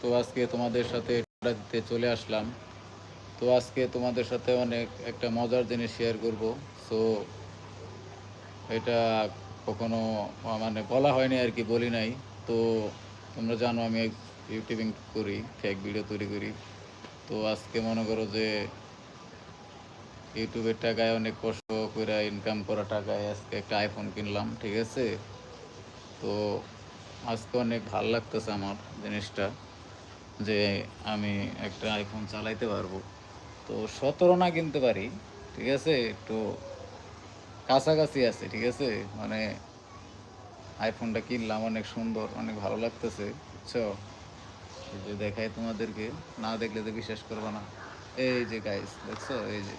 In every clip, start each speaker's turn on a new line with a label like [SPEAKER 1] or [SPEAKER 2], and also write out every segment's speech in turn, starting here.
[SPEAKER 1] তো আজকে তোমাদের সাথে আড্ডা দিতে চলে আসলাম। তো আজকে তোমাদের সাথে অনেক একটা মজার জিনিস শেয়ার করব। সো এটা কখনো মানে বলা হয়নি আর কি, বলি নাই। তো তোমরা জানো আমি ইউটিউবিং করি ফেক ভিডিও তৈরি করি। তো আজকে মনে করো যে ইউটিউবের টাকায় অনেক কষ্ট করে ইনকাম করা টাকায় আজকে একটা আইফোন কিনলাম, ঠিক আছে? তো আজকে অনেক ভালো লাগতেছে আমার জিনিসটা। যে আমি একটা আইফোন চালাইতে পারব। তো সতেরো না কিনতে পারি, ঠিক আছে? একটু কাছাকাছি আছে, ঠিক আছে? মানে আইফোনটা কিনলাম, অনেক সুন্দর, অনেক ভালো লাগতেছে, বুঝছ? যে দেখাই তোমাদেরকে, না দেখলে তো বিশ্বাস করবে না। এই যে গাইস দেখছ? এই যে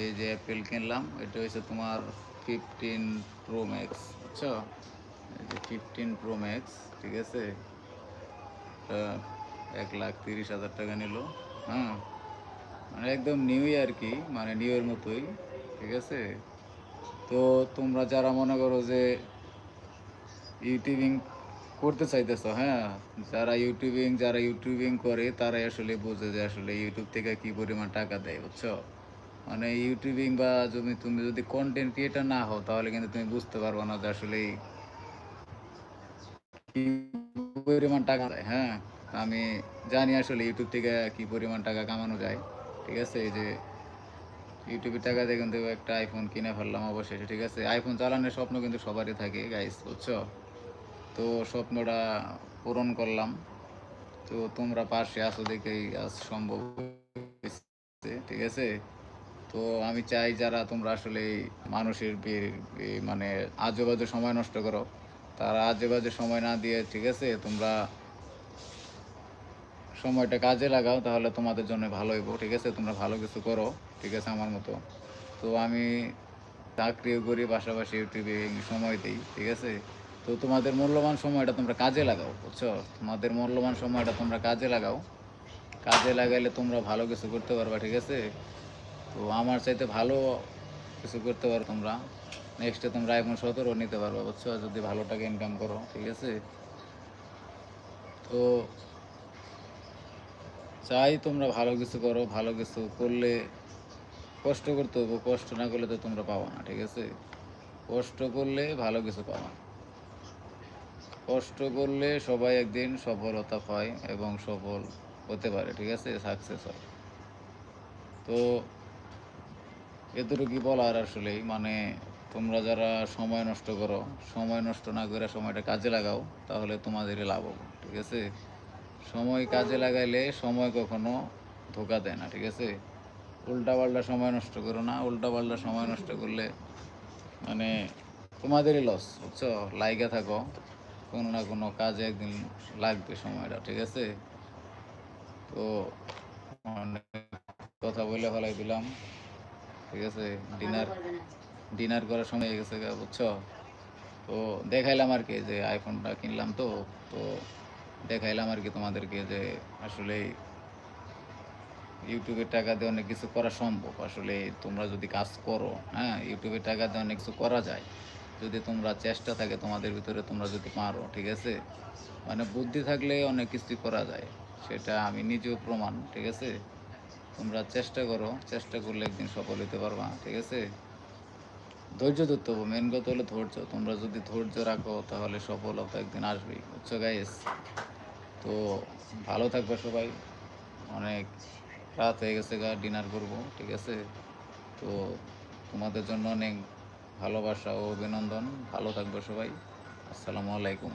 [SPEAKER 1] এই যে অ্যাপেল কিনলাম, এটা হচ্ছে তোমার ফিফটিন প্রো ম্যাক্স বুঝছ? এই যে ফিফটিন প্রো ম্যাক্স ঠিক আছে? এটা এক লাখ তিরিশ হাজার টাকা নিল। হ্যাঁ মানে একদম নিউ আর কি মানে নিউ এর মতোই, ঠিক আছে? তো তোমরা যারা মনে করো যে ইউটিউবিং করতে চাইতেছ হ্যাঁ যারা ইউটিউবিং যারা ইউটিউবিং করে, তারাই আসলে বোঝে যে আসলে ইউটিউব থেকে কি পরিমাণ টাকা দেয়, বুঝছ? মানে ইউটিউবিং বা তুমি তুমি যদি কন্টেন্ট ক্রিয়েটার না হও, তাহলে কিন্তু তুমি বুঝতে পারবে না যে আসলে পরিমাণ টাকা দেয় হ্যাঁ? আমি জানি আসলে ইউটিউব থেকে কি পরিমাণ টাকা কামানো যায়, ঠিক আছে? এই যে ইউটিউবের টাকা দিয়ে কিন্তু একটা আইফোন কিনে ফেললাম অবশেষে, ঠিক আছে? আইফোন চালানোর স্বপ্ন কিন্তু সবারই থাকে গাইস বুঝছ? তো স্বপ্নটা পূরণ করলাম। তো তোমরা পাশে আসো দেখেই আজ সম্ভব ঠিক আছে? তো আমি চাই যারা তোমরা আসলে মানুষের মানে আজে বাজে সময় নষ্ট করো তারা আজে বাজে সময় না দিয়ে, ঠিক আছে, তোমরা সময়টা কাজে লাগাও, তাহলে তোমাদের জন্য ভালো হইব। ঠিক আছে, তোমরা ভালো কিছু করো। ঠিক আছে, আমার মতো। তো আমি চাকরিও করি, পাশাপাশি ইউটিউবে সময় দিই। ঠিক আছে? তো তোমাদের মূল্যবান সময়টা তোমরা কাজে লাগাও, বুঝছ? তোমাদের মূল্যবান সময়টা তোমরা কাজে লাগাও। কাজে লাগাইলে তোমরা ভালো কিছু করতে পারবা, ঠিক আছে? তো আমার চাইতে ভালো কিছু করতে পারো তোমরা। নেক্সটে তোমরা আইফোন সতেরো নিতে পারবা, বুঝছ? যদি ভালো টাকা ইনকাম করো, ঠিক আছে? তো চাই তোমরা ভালো কিছু করো, ভালো কিছু করলে কষ্ট করতে হবে কষ্ট না করলে তো তোমরা পাবো না, ঠিক আছে? কষ্ট করলে ভালো কিছু পাবা কষ্ট করলে সবাই একদিন সফলতা পায় এবং সফল হতে পারে, ঠিক আছে? সাকসেস হয়। তো এতটুকু বলার আসলেই মানে তোমরা যারা সময় নষ্ট করো সময় নষ্ট না করে সময়টা কাজে লাগাও তাহলে তোমাদেরই লাভ হবে ঠিক আছে? সময় কাজে লাগাইলে সময় কখনো ধোকা দেয় না ঠিক আছে? উল্টা পাল্টা সময় নষ্ট করো না উল্টা পাল্টা সময় নষ্ট করলে মানে তোমাদেরই লস বুঝছ? লাইগা থাকো কোনো না কোনো কাজে একদিন লাগবে সময়টা ঠিক আছে? তো কথা বলে ফেলাই দিলাম ঠিক আছে? ডিনার ডিনার করার সময় হয়ে গেছে বুঝছ? তো দেখাইলাম আর কি, যে আইফোনটা কিনলাম তো তো দেখাইলাম আর কি তোমাদেরকে যে আসলে ইউটিউবের টাকা দিয়ে অনেক কিছু করা সম্ভব। আসলে তোমরা যদি কাজ করো হ্যাঁ ইউটিউবের টাকা দিয়ে অনেক কিছু করা যায়। যদি তোমরা চেষ্টা থাকে তোমাদের ভিতরে তোমরা যদি পারো, ঠিক আছে? মানে বুদ্ধি থাকলে অনেক কিছুই করা যায়, সেটা আমি নিজেও প্রমাণ, ঠিক আছে? তোমরা চেষ্টা করো, চেষ্টা করলে একদিন সফল হতে পারবা, ঠিক আছে? ধৈর্য ধরতে হবে। মেন কথা হলো ধৈর্য। তোমরা যদি ধৈর্য রাখো, তাহলে সফলতা একদিন আসবেই। বুঝছ গাইস তো ভালো থাকবে সবাই। অনেক রাত হয়ে গেছে গা ডিনার করব, ঠিক আছে? তো তোমাদের জন্য অনেক ভালোবাসা ও অভিনন্দন। ভালো থাকবে সবাই। আসসালামু আলাইকুম।